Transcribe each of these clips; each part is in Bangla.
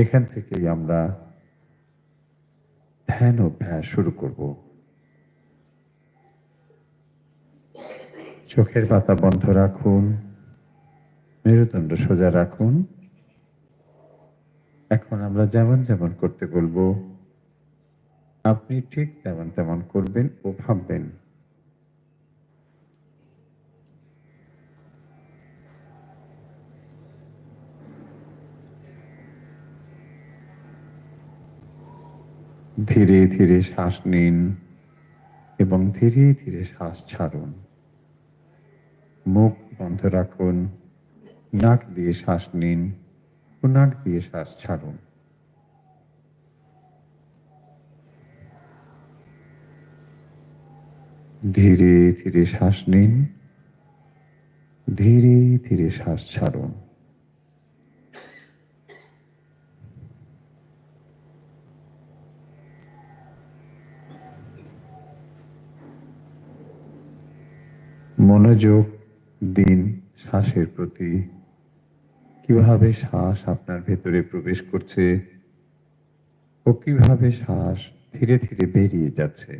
এখান থেকেই আমরা ধ্যান অভ্যাস শুরু করব। চোখের পাতা বন্ধ রাখুন, মেরুদণ্ড সোজা রাখুন। এখন আমরা যেমন যেমন করতে বলব, আপনি ঠিক তেমন তেমন করবেন ও ভাববেন। ধীরে ধীরে শ্বাস নিন এবং ধীরে ধীরে শ্বাস ছাড়ুন। মুখ বন্ধ রাখুন, নাক দিয়ে শ্বাস নিন ও নাক দিয়ে শ্বাস ছাড়ুন। ধীরে ধীরে শ্বাস নিন, ধীরে ধীরে শ্বাস ছাড়ুন। মনোযোগ দিন শ্বাসের প্রতি। কীভাবে শ্বাস আপনার ভেতরে প্রবেশ করছে ও কীভাবে শ্বাস ধীরে ধীরে বেরিয়ে যাচ্ছে?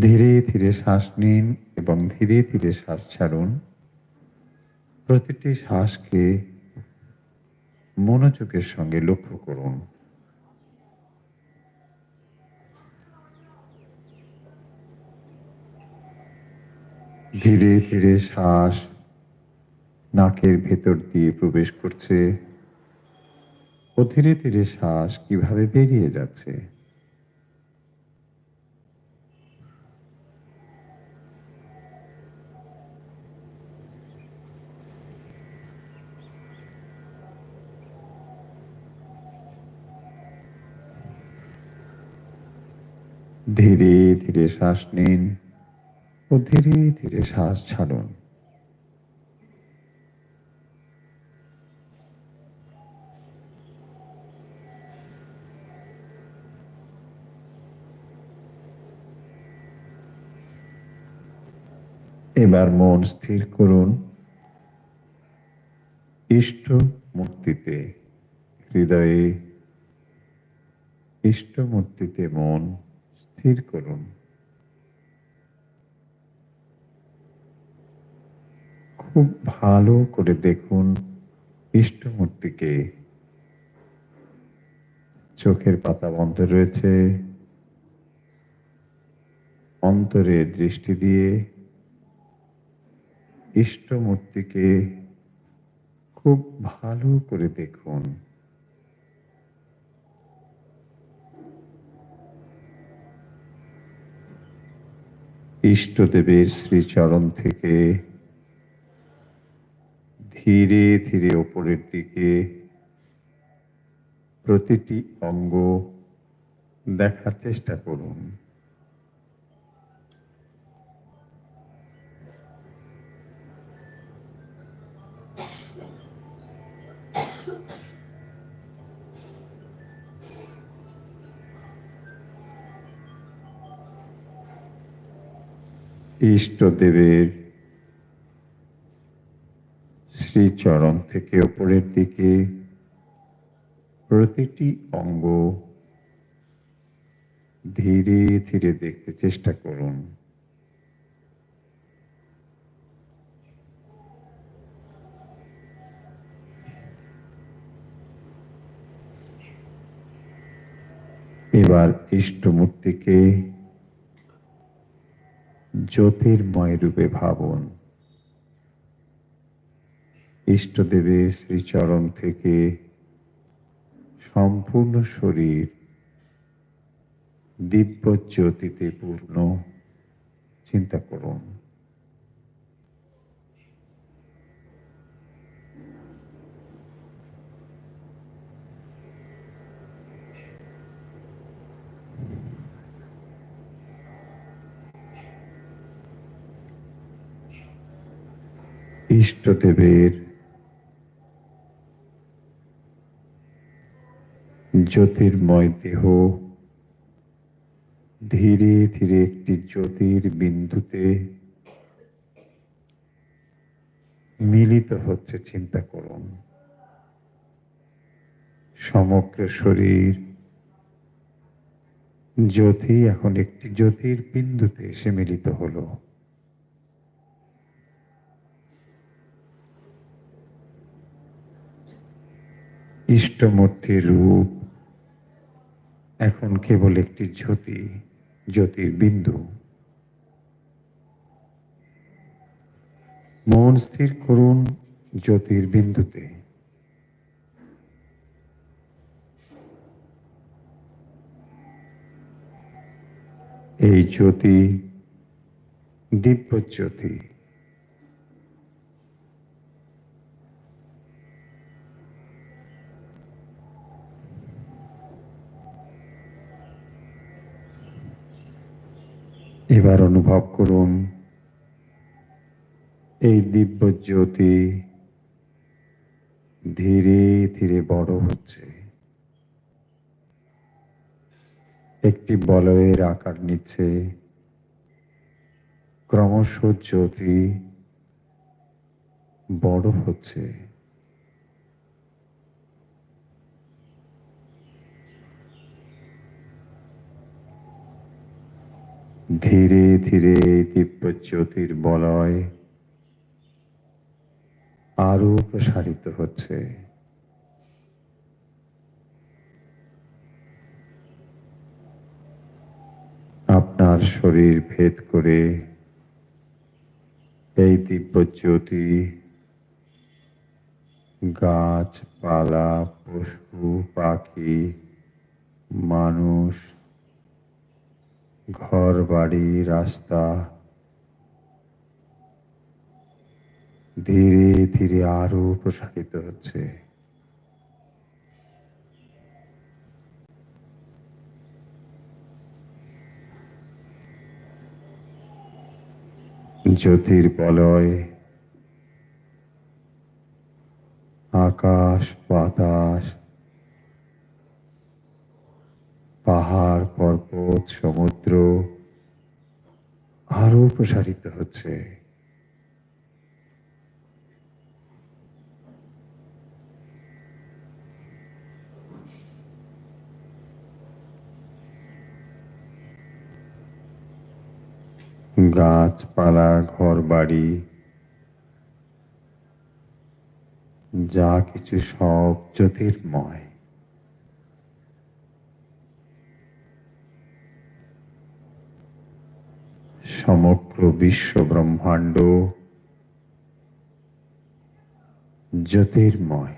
ধীরে ধীরে শ্বাস নিন এবং ধীরে ধীরে শ্বাস ছাড়ুন। প্রতিটি শ্বাসকে মনোযোগের সঙ্গে লক্ষ্য করুন। ধীরে ধীরে শ্বাস নাকের ভেতর দিয়ে প্রবেশ করছে ও ধীরে ধীরে শ্বাস কীভাবে বেরিয়ে যাচ্ছে? ধীরে ধীরে শ্বাস নিন। ও ধীরে ধীরে শ্বাস ছাড়ুন। এবার মন স্থির করুন। ইষ্ট মূর্তিতে, হৃদয়ে ইষ্ট মূর্তিতে মন স্থির করুন। খুব ভালো করে দেখুন ইষ্টমূর্তিকে চোখের পাতা বন্ধ রয়েছে। অন্তরের দৃষ্টি দিয়ে ইষ্টমূর্তিকে খুব ভালো করে দেখুন। ইষ্টদেবের শ্রীচরণ থেকে ধীরে ধীরে ওপরের দিকে। প্রতিটি অঙ্গ দেখার চেষ্টা করুন। ইষ্টদেবের শ্রীচরণ থেকে ওপরের দিকে, প্রতিটি অঙ্গ ধীরে ধীরে দেখতে চেষ্টা করুন। এবার ইষ্টমূর্তিকে জ্যোতির্ময় রূপে ভাবুন। ইষ্টদেবের শ্রীচরণ থেকে সম্পূর্ণ শরীর দিব্য জ্যোতিতে পূর্ণ। চিন্তা করুন। ইষ্টদেবের জ্যোতির্ময় দেহ। ধীরে ধীরে একটি জ্যোতির বিন্দুতে মিলিত হচ্ছে, চিন্তা করুন। সমগ্র শরীর জ্যোতি, এখন একটি জ্যোতির বিন্দুতে এসে মিলিত হলো। ইষ্টমূর্তির রূপ এখন কেবল একটি জ্যোতি জ্যোতির বিন্দু মন স্থির করুন জ্যোতির বিন্দুতে এই জ্যোতি দিব্য জ্যোতি। এবার অনুভব করুন এই দিব্য জ্যোতি ধীরে ধীরে বড় হচ্ছে। একটি বলয়ের আকার নিচ্ছে। ক্রমশ জ্যোতি বড় হচ্ছে। ধীরে ধীরে দিব্য জ্যোতির বলয় আরও প্রসারিত হচ্ছে। আপনার শরীর ভেদ করে এই দিব্য জ্যোতি গাছপালা, পশু, পাখি, মানুষ ঘর বাড়ি রাস্তা। ধীরে ধীরে আরও প্রসারিত হচ্ছে। জ্যোতির্বলয় আকাশ বাতাস পাহাড় পর্বত সমুদ্র আরও প্রসারিত হচ্ছে। গাছপালা ঘর বাড়ি যা কিছু সব জ্যোতির্ময়। সমগ্র বিশ্ব ব্রহ্মাণ্ড জ্যোতির্ময়।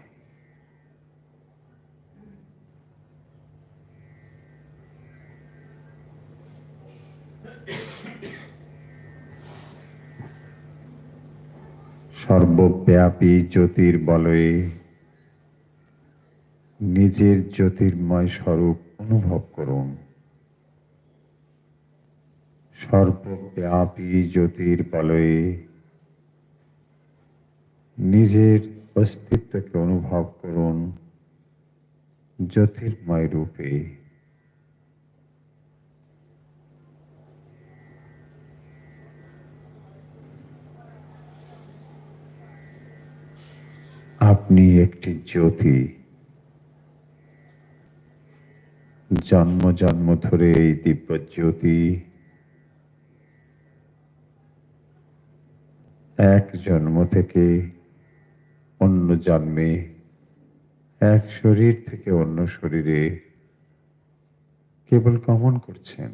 সর্বব্যাপী জ্যোতির্বলয়ে নিজের জ্যোতির্ময় স্বরূপ অনুভব করুন। সর্বব্যাপী জ্যোতির্বলয়ে নিজের অস্তিত্বকে অনুভব করুন জ্যোতির্ময় রূপে। আপনি একটি জ্যোতি। জন্ম জন্ম ধরে এই দিব্য জ্যোতি এক জন্ম থেকে অন্য জন্মে, এক শরীর থেকে অন্য শরীরে কেবল গমন করছেন।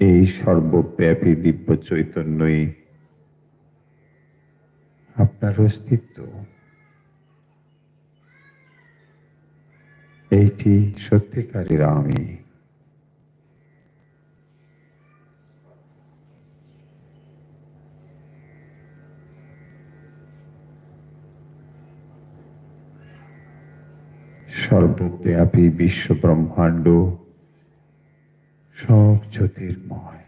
এই সর্বব্যাপী দিব্য চৈতন্যই আপনার অস্তিত্ব। এইটি সত্যিকারের আমি। সর্বব্যাপী বিশ্ব ব্রহ্মাণ্ড সব জ্যোতির্ময়।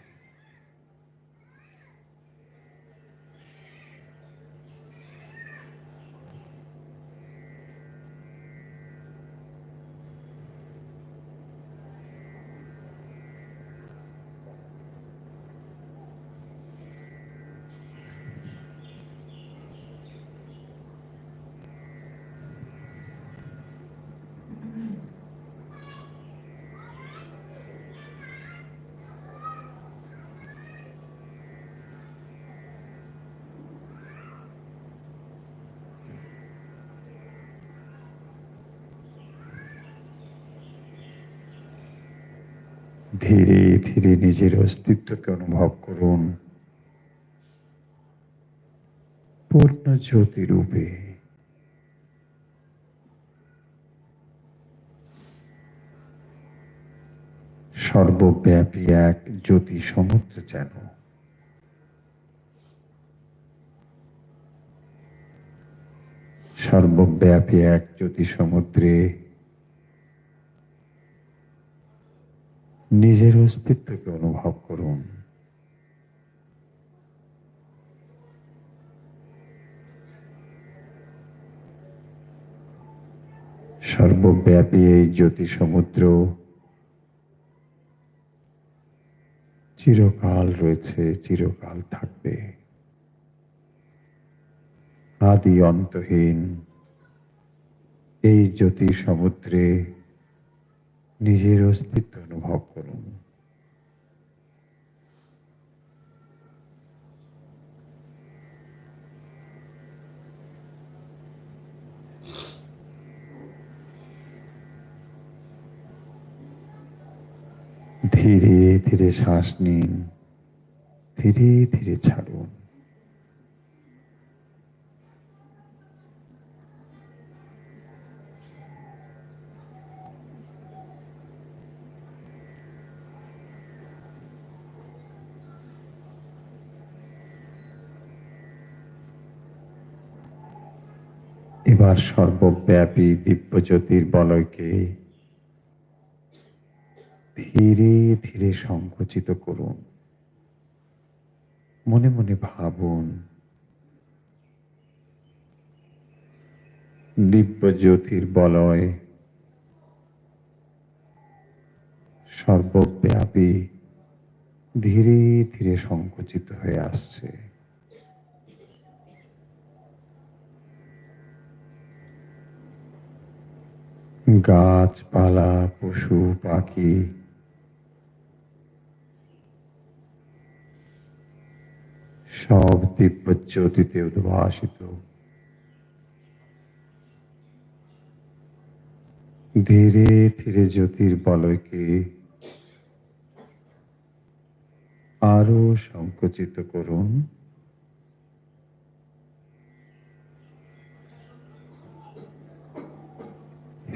ধীরে ধীরে নিজের অস্তিত্বকে অনুভব করুন। পূর্ণ জ্যোতি রূপে সর্বব্যাপী এক জ্যোতি সমুদ্র যেন। সর্বব্যাপী এক জ্যোতি সমুদ্রে নিজের অস্তিত্বকে অনুভব করুন। সর্বব্যাপী এই জ্যোতি সমুদ্র চিরকাল রয়েছে, চিরকাল থাকবে। আদি অন্তহীন এই জ্যোতি সমুদ্রে নিজের অস্তিত্ব অনুভব করুন। ধীরে ধীরে শ্বাস নিন। ধীরে ধীরে ছাড়ুন। এবার সর্বব্যাপী দিব্যজ্যোতির বলয়কে ধীরে ধীরে সংকুচিত করুন। মনে মনে ভাবুন দিব্য জ্যোতির বলয় সর্বব্যাপী ধীরে ধীরে সংকুচিত হয়ে আসছে। গাছপালা পশু পাখি। সব দিব্য জ্যোতিতে উদ্ভাসিত। ধীরে ধীরে জ্যোতির বলয়কে আরও সংকুচিত করুন।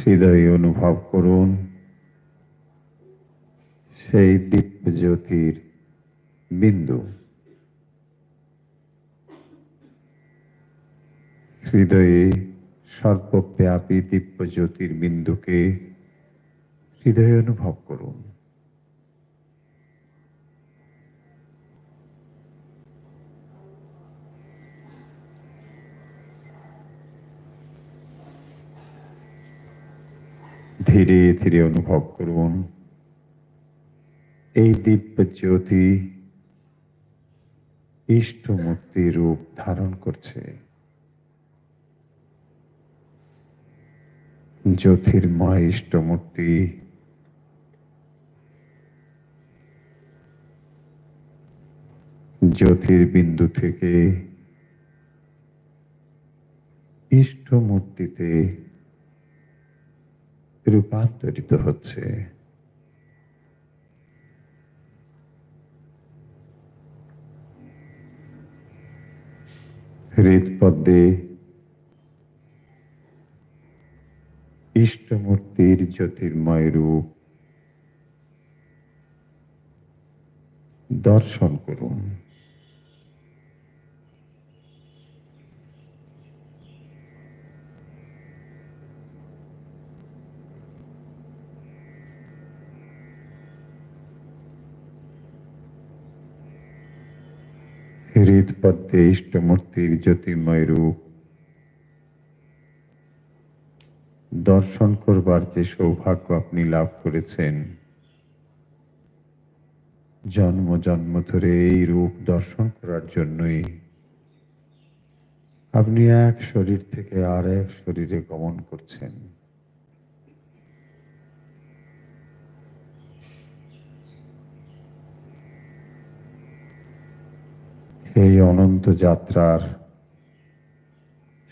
হৃদয়ে অনুভব করুন। সেই দীপ জ্যোতির বিন্দু। হৃদয়ে সর্বব্যাপী দিব্য জ্যোতির বিন্দুকে হৃদয়ে অনুভব করুন। ধীরে ধীরে অনুভব করুন। এই দিব্য জ্যোতি ইষ্টমূর্তি রূপ ধারণ করছে। জ্যোতির্ময় ইষ্টমূর্তি জ্যোতির্বিন্দু থেকে ইষ্টমূর্তিতে রূপান্তরিত হচ্ছে। হৃদপদ্মে ইষ্টমূর্তির জ্যোতির্ময় রূপ দর্শন করুন। হৃদপদ্মে ইষ্টমূর্তির জ্যোতির্ময় রূপ দর্শন করবার যে সৌভাগ্য আপনি লাভ করেছেন, জন্ম জন্ম ধরে এই রূপ দর্শন করার জন্যই। আপনি এক শরীর থেকে আর এক শরীরে গমন করছেন। এই অনন্ত যাত্রার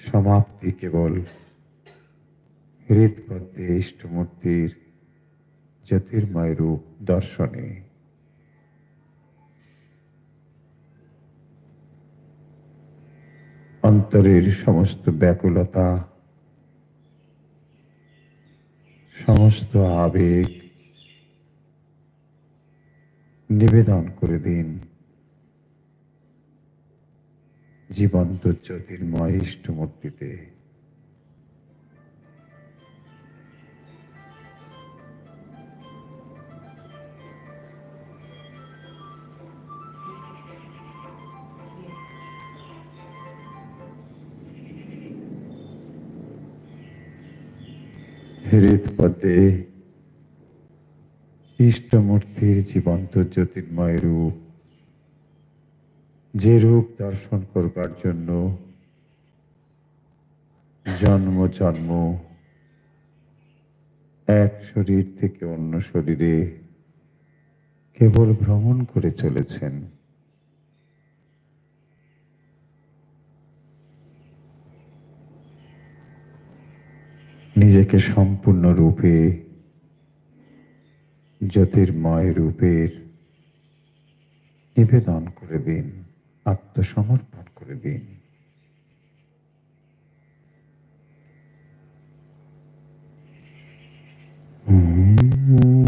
সমাপ্তি কেবল হৃদপদ্মে ইষ্টমূর্তির জ্যোতির্ময় রূপ দর্শনে। অন্তরের সমস্ত ব্যাকুলতা, সমস্ত আবেগ নিবেদন করে দিন। জীবন্ত জ্যোতির্ময় ইষ্টমূর্তিতে। হৃদপদে ইষ্টমূর্তির জীবন্ত জ্যোতির্ময় রূপ যে রূপ দর্শন করবার জন্য জন্ম জন্ম, এক শরীর থেকে অন্য শরীরে কেবল ভ্রমণ করে চলেছেন। নিজেকে সম্পূর্ণ রূপে, জ্যোতির্ময় রূপের নিবেদন করে দিন। আত্মসমর্পণ করে দিন। हरि